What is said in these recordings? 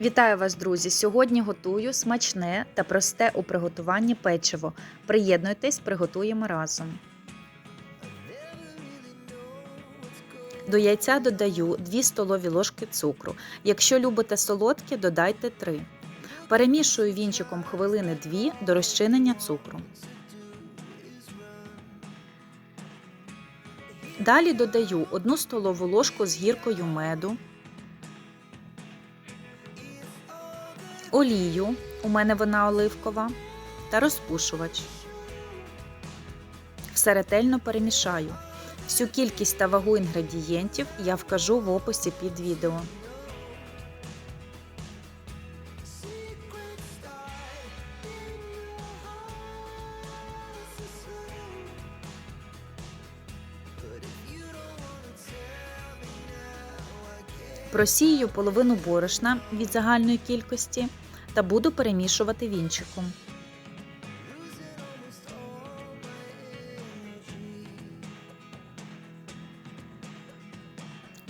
Вітаю вас, друзі! Сьогодні готую смачне та просте у приготуванні печиво. Приєднуйтесь, приготуємо разом. До яйця додаю 2 столові ложки цукру. Якщо любите солодке, додайте 3. Перемішую вінчиком хвилини 2 до розчинення цукру. Далі додаю 1 столову ложку з гіркою меду. Олію, у мене вона оливкова, та розпушувач. Все ретельно перемішаю. Всю кількість та вагу інгредієнтів я вкажу в описі під відео. Просію половину борошна від загальної кількості та буду перемішувати вінчиком.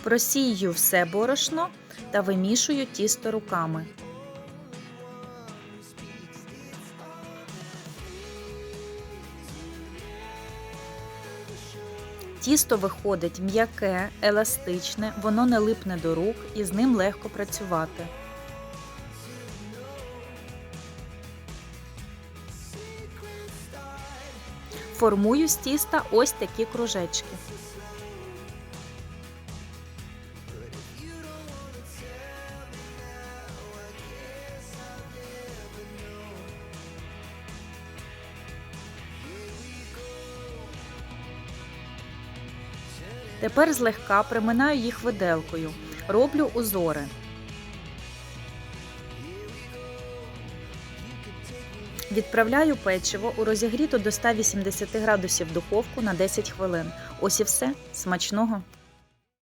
Просію все борошно та вимішую тісто руками. Тісто виходить м'яке, еластичне, воно не липне до рук і з ним легко працювати. Формую з тіста ось такі кружечки. Тепер злегка приминаю їх виделкою. Роблю узори. Відправляю печиво у розігріту до 180 градусів духовку на 10 хвилин. Ось і все. Смачного!